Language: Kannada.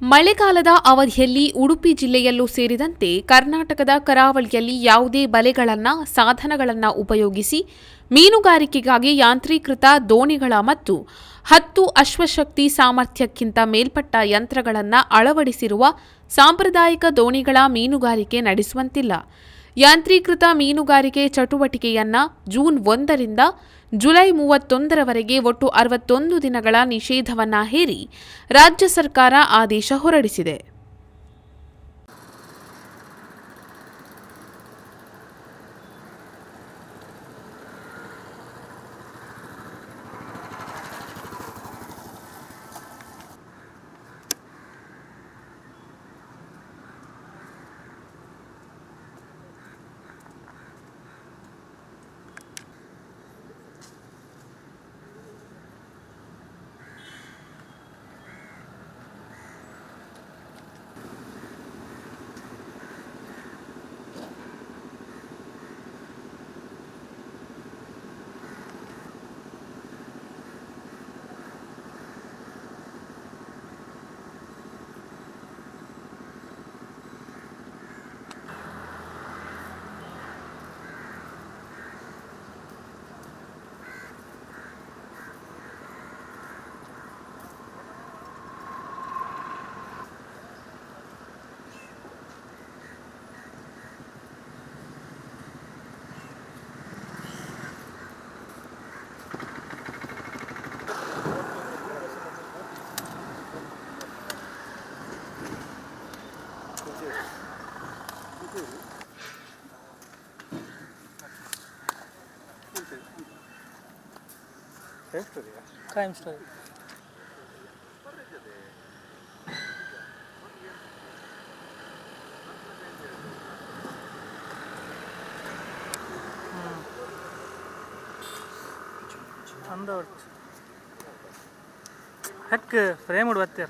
ಮಳೆಗಾಲದ ಅವಧಿಯಲ್ಲಿ ಉಡುಪಿ ಜಿಲ್ಲೆಯಲ್ಲೂ ಸೇರಿದಂತೆ ಕರ್ನಾಟಕದ ಕರಾವಳಿಯಲ್ಲಿ ಯಾವುದೇ ಬಲೆಗಳನ್ನು, ಸಾಧನಗಳನ್ನು ಉಪಯೋಗಿಸಿ, ಮೀನುಗಾರಿಕೆಗಾಗಿ ಯಾಂತ್ರೀಕೃತ ದೋಣಿಗಳ ಮತ್ತು ಹತ್ತು ಅಶ್ವಶಕ್ತಿ ಸಾಮರ್ಥ್ಯಕ್ಕಿಂತ ಮೇಲ್ಪಟ್ಟ ಯಂತ್ರಗಳನ್ನು ಅಳವಡಿಸಿರುವ ಸಾಂಪ್ರದಾಯಿಕ ದೋಣಿಗಳ ಮೀನುಗಾರಿಕೆ ನಡೆಸುವಂತಿಲ್ಲ. ಯಾಂತ್ರೀಕೃತ ಮೀನುಗಾರಿಕೆ ಚಟುವಟಿಕೆಯನ್ನ ಜೂನ್ ಒಂದರಿಂದ ಜುಲೈ ಮೂವತ್ತೊಂದರವರೆಗೆ ಒಟ್ಟು ಅರವತ್ತೊಂದು ದಿನಗಳ ನಿಷೇಧವನ್ನ ಹೇರಿ ರಾಜ್ಯ ಸರ್ಕಾರ ಆದೇಶ ಹೊರಡಿಸಿದೆ. Crime ಸ್ಟೋರಿ ಅಂದ ಹೆಕ್ ಫ್ರೇಮ್ ಬರ್ತೀರ